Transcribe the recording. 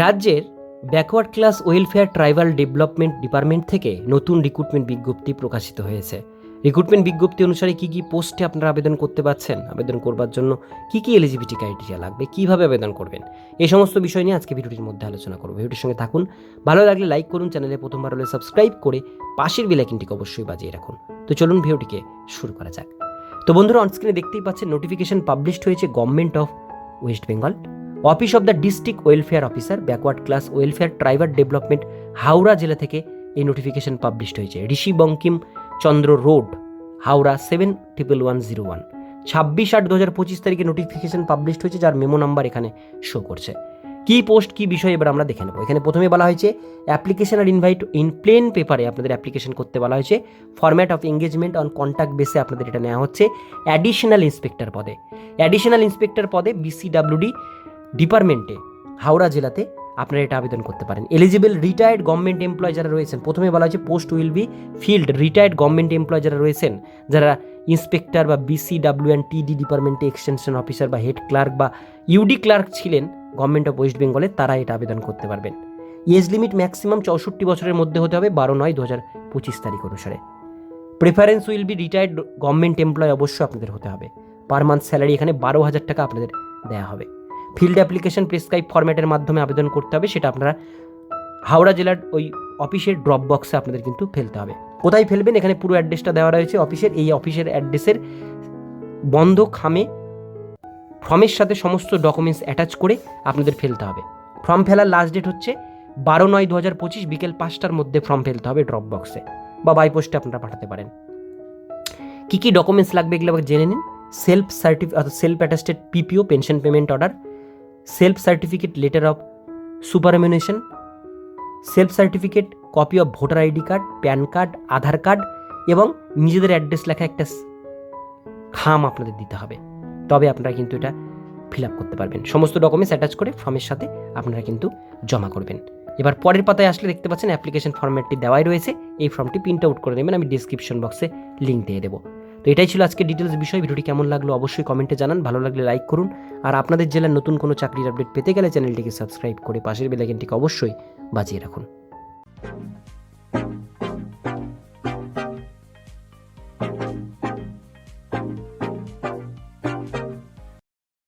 রাজ্যের backward class welfare tribal development department থেকে নতুন রিক্রুটমেন্ট বিজ্ঞপ্তি প্রকাশিত হয়েছে। রিক্রুটমেন্ট বিজ্ঞপ্তি অনুসারে কী কী পোস্টে আপনারা আবেদন করতে পারছেন, আবেদন করবার জন্য কী কী এলিজিবিলিটি ক্রাইটেরিয়া লাগবে, কীভাবে আবেদন করবেন, এই সমস্ত বিষয় নিয়ে আজকে ভিডিওটির মধ্যে আলোচনা করব। ভিডিওটির সঙ্গে থাকুন, ভালো লাগলে লাইক করুন, চ্যানেলে প্রথমবার হলে সাবস্ক্রাইব করে পাশের বেলাইকিনটিকে অবশ্যই বাজিয়ে রাখুন। তো চলুন ভিডিওটিকে শুরু করা যাক। তো বন্ধুরা অনস্ক্রিনে দেখতেই পাচ্ছেন নোটিফিকেশন পাবলিশড হয়েছে government of West Bengal office of the district welfare officer, backward class welfare tribal development, Howrah জেলা থেকে এই নোটিফিকেশন পাবলিশড হয়েছে। Rishi Bankim Chandra road, Howrah seven triple one zero one ছাব্বিশ আট দু হাজার পঁচিশ তারিখে নোটিফিকেশন পাবলিশড হয়েছে, যার মেমো নাম্বার এখানে শো করছে। কি পোস্ট কি বিষয়, এবার আমরা দেখে নেব। এখানে প্রথমে বলা হয়েছে অ্যাপ্লিকেশন আর ইনভাইট ইন প্লেন পেপারে আপনাদের অ্যাপ্লিকেশন করতে বলা হয়েছে। Format of engagement on contact বেসে আপনাদের এটা নেওয়া হচ্ছে। অ্যাডিশনাল ইন্সপেক্টর পদে। অ্যাডিশনাল ইন্সপেক্টর পদে বিসিডাব্লিউডি ডিপার্টমেন্টে হাওড়া জেলাতে আপনারা এটা আবেদন করতে পারেন। এলিজিবল রিটায়ার্ড গভর্নমেন্ট এমপ্লয় যারা রয়েছেন প্রথমে বলা হয়েছে post will be filled retired government employee যারা রয়েছেন, যারা ইন্সপেক্টর বা বিসিডাব্লিউ অ্যান্ড টিডি ডিপার্টমেন্টে এক্সটেনশন অফিসার বা হেড ক্লার্ক বা ইউডি ক্লার্ক ছিলেন গভর্নমেন্ট অফ ওয়েস্ট বেঙ্গলে তারা এটা আবেদন করতে পারবেন। এজ লিমিট ম্যাক্সিমাম চৌষট্টি বছরের মধ্যে হতে হবে বারো নয় দু হাজার পঁচিশ তারিখ অনুসারে। Preference will be retired government employee অবশ্যই আপনাদের হতে হবে। পার মান্থ স্যালারি এখানে বারো হাজার টাকা আপনাদের দেওয়া হবে। ফিল্ড অ্যাপ্লিকেশন প্রেসক্রাইব ফরম্যাটের মাধ্যমে আবেদন করতে হবে, সেটা আপনারা হাওড়া জেলার ওই অফিসের ড্রপ বক্সে আপনাদের কিন্তু ফেলতে হবে। কোথায় ফেলবেন? এখানে পুরো অ্যাড্রেসটা দেওয়া রয়েছে অফিসের, এই অফিসের অ্যাড্রেসের বন্ধ খামে ফর্মের সাথে সমস্ত ডকুমেন্টস অ্যাটাচ করে আপনাদের ফেলতে হবে। ফর্ম ফেলার লাস্ট ডেট হচ্ছে বারো নয় দু হাজার পঁচিশ বিকেল পাঁচটার মধ্যে ফর্ম ফেলতে হবে ড্রপ বক্সে বা বাই পোস্টে আপনারা পাঠাতে পারেন। কী কী ডকুমেন্টস লাগবে এগুলো জেনে নিন। সেলফ সার্টিফিকেট অর্থাৎ self attested PPO pension payment order self certificate letter of superannuation self certificate copy of voter ID card PAN card Aadhaar card এবং নিজেদের অ্যাড্রেস লেখা একটা খাম আপনাদের দিতে হবে। তবে আপনারা কিন্তু এটা ফিল আপ করতে পারবেন। সমস্ত ডকুমেন্টস অ্যাটাচ করে ফর্মের সাথে আপনারা কিন্তু জমা করবেন। এবার পরের পাতায় আসলে দেখতে পাচ্ছেন অ্যাপ্লিকেশন ফর্ম্যাটটি দেওয়াই রয়েছে। এই ফর্মটি প্রিন্ট আউট করে নেবেন আমি ডিসক্রিপশন বক্সে লিঙ্ক দিয়ে দেবো। তো এটাই ছিল আজকে ডিটেলস বিষয়। ভিডিওটি কেমন লাগল অবশ্যই কমেন্টে জানান। ভালো লাগলে লাইক করুন। আর আপনাদের জেলার নতুন কোনো চাকরির আপডেট পেতে গেলে চ্যানেলটিকে সাবস্ক্রাইব করে পাশের বেলাইকেনটিকে অবশ্যই বাজিয়ে রাখুন।